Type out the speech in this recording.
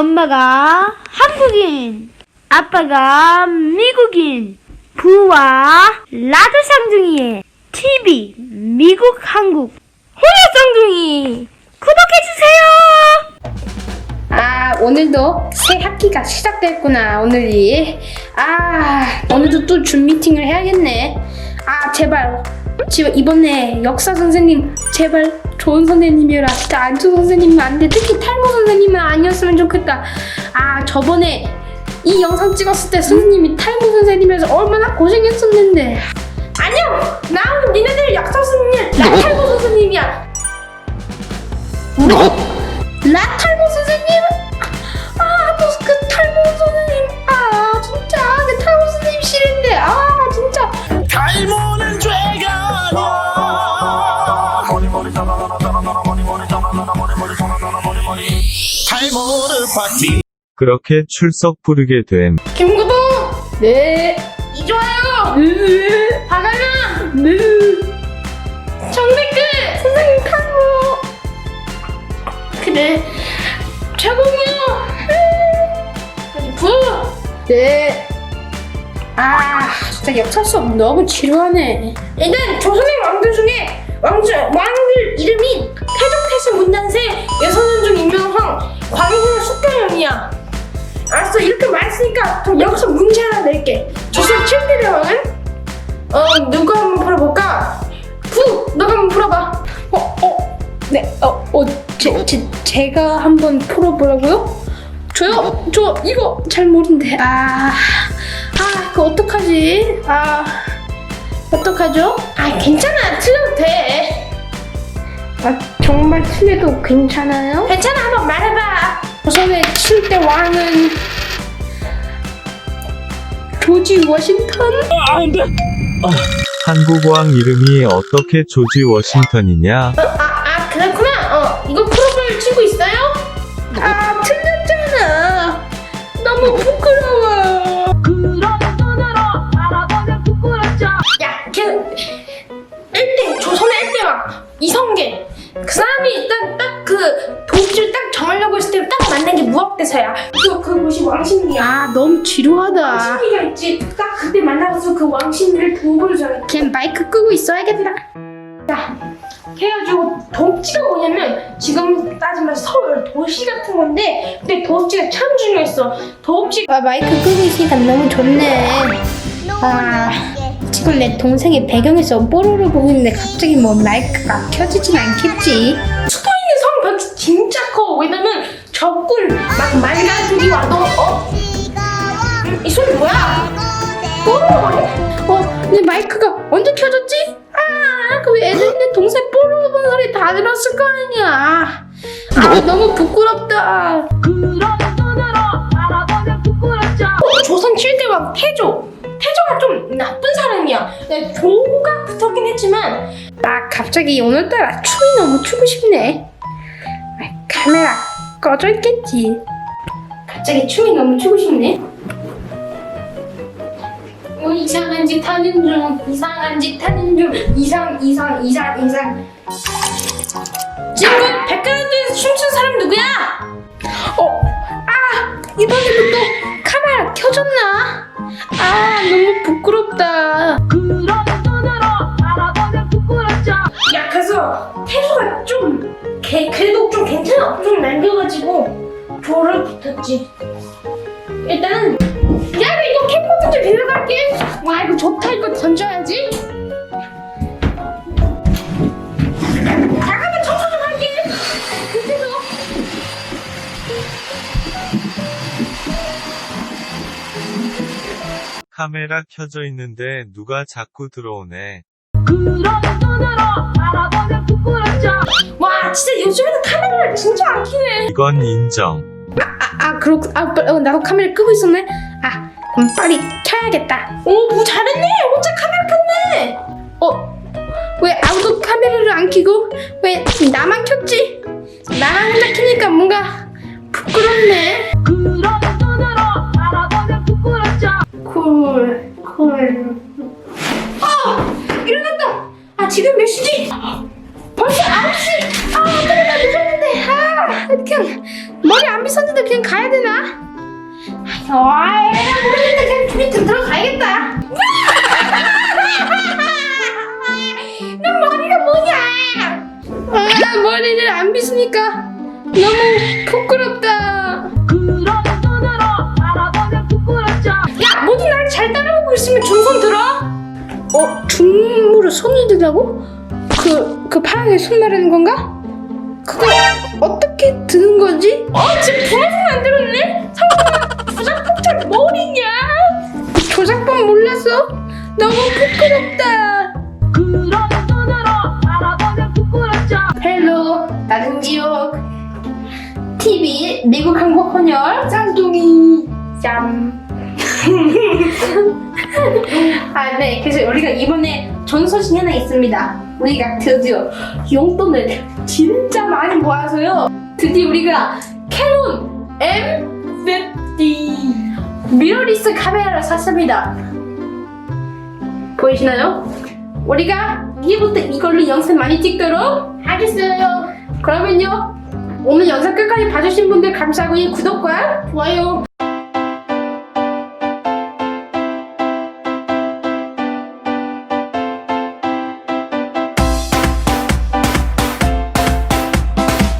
엄마가 한국인, 아빠가 미국인, 부와 라드 쌍둥이의 TV 미국 한국 혼혈 쌍둥이 구독해주세요! 아, 오늘도 새 학기가 시작됐구나, 오늘이. 아, 오늘도 또 줌 미팅을 해야겠네. 아, 제발. 지금 이번에 역사 선생님, 제발 좋은 선생님이라. 진짜 안초 선생님은 안 돼. 특히 탈모 선생님은 아니었으면 좋겠다. 아, 저번에 이 영상 찍었을 때 선생님이 탈모 선생님이라서 얼마나 고생했었는데. 안녕! 나는 니네들 역사 선생님, 나 탈모 선생님이야. 라탈 그렇게 출석 부르게 됨. 김구동! 네. 이좋아요! 네. 박아랑! 네. 정댓글! 선생님 탈모! 그래. 네. 부! 네. 아, 진짜 역사 수업 너무 지루하네. 일단 조선의 왕들 중에 왕들, 조선 7대 대왕은 어 누가 한번 풀어볼까? 부 너가 한번 풀어봐. 어 어. 네, 어, 어, 제, 제, 제가 한번 풀어보라고요? 저요? 저 이거 잘 모르는데. 아, 아, 그거 어떡하지? 아, 어떡하죠? 아, 괜찮아. 틀려도 돼. 아, 정말 틀려도 괜찮아요? 괜찮아. 한번 말해봐. 조선의 7대 왕은 조지 워싱턴? 한국 왕 이름이 어떻게 조지 워싱턴이냐? 왕 이성계. 그 사람이 일단 딱 그 도읍지를 딱 정하려고 했을 때딱 만난 게 무학대사야. 그 그곳이 왕신이야. 아, 너무 지루하다. 신기가 있지. 딱 그때 만나서 그 왕신을 도읍을 정해. 걔 마이크 끄고 있어야겠다. 자, 해가지고 도읍지가 뭐냐면 지금 따지면 서울 도시 같은 건데 근데 도읍지가 참 중요했어 도읍지 아 마이크 끄고 있으니까 너무 좋네 아 지금 내 동생이 배경에서 뽀로로 보고 있는데 갑자기 뭐 마이크가 켜지진 않겠지 수도인의 성 변수 진짜 커 왜냐면 적군 막 말가들이 와도 어? 이 소리 뭐야? 뽀로로 어? 내 마이크가 언제 켜졌지? 아, 그 애들 내 동생 뽀로로 본 소리 다 들었을 거 아니야. 아, 너무 부끄럽다. 그런 눈으로 바라보면 부끄럽죠. 어, 조선 7대 왕 태조. 태조가 좀 나쁜 사람이야. 네, 조가 붙었긴 했지만 나 갑자기 오늘따라 춤이 너무 추고 싶네. 아, 카메라 꺼져 있겠지. 갑자기 춤이 너무 추고 싶네. 어, 이상한 짓 하는 중, 이상한 짓 하는 중, 이상, 이상, 이상, 이상. 지금 백그라운드에서 춤춘 사람 누구야? 어, 아, 이번에도 또 켜졌나? 아, 너무 부끄럽다. 그런 눈으로 바라보면 부끄럽죠. 야, 그래서 태수가 좀, 개, 그래도 좀 괜찮아. 좀 남겨가지고 조를 붙었지. 일단 야 이거 캠코더 좀 빌려갈게 와 이거 좋다 이거 던져야지 카메라 켜져 있는데 누가 자꾸 들어오네. 그런 눈으로 바라보면 부끄럽죠. 와 진짜 요즘에는 카메라를 진짜 안 키네. 이건 인정. 아, 아 그렇고 아 어, 나도 카메라 끄고 있었네. 아 그럼 빨리 켜야겠다. 오 뭐 잘했네. 혼자 카메라 켰네. 어 왜 아무도 카메라를 안 켜고? 왜 나만 켰지? 나만 혼자 켜니까 뭔가 부끄럽네. 그런 아 일어났다 아 지금 몇 시지 벌써 9시 아 그래 나 늦었는데 아 그냥 머리 안 빗었는데 그냥 가야 되나? 아이, 모르겠다. 그냥 둘이 좀 들어가야겠다. 너 머리가 뭐냐? 아, 머리를 안 빗으니까 너무 부끄럽다. 손 말하는 건가? 그거 어떻게 드는 거지? 어, 지금 부모님 안 들었네? 성공아, 조작폭탄 머리냐? 조작법 몰랐어? 너무 부끄럽다. 그런 눈으로 바라보면 부끄럽죠. 헬로, 나는 지옥. TV 미국 한국 헌혈 짱둥이 짱. 아, 네. 그래서 우리가 이번에 좋은 소식이 하나 있습니다. 우리가 드디어 용돈을 진짜 많이 모아서요. 드디어 우리가 캐논 M50 미러리스 카메라를 샀습니다. 보이시나요? 우리가 이제부터 이걸로 영상 많이 찍도록 하겠어요. 그러면요. 오늘 영상 끝까지 봐주신 분들 감사하고요. 구독과 좋아요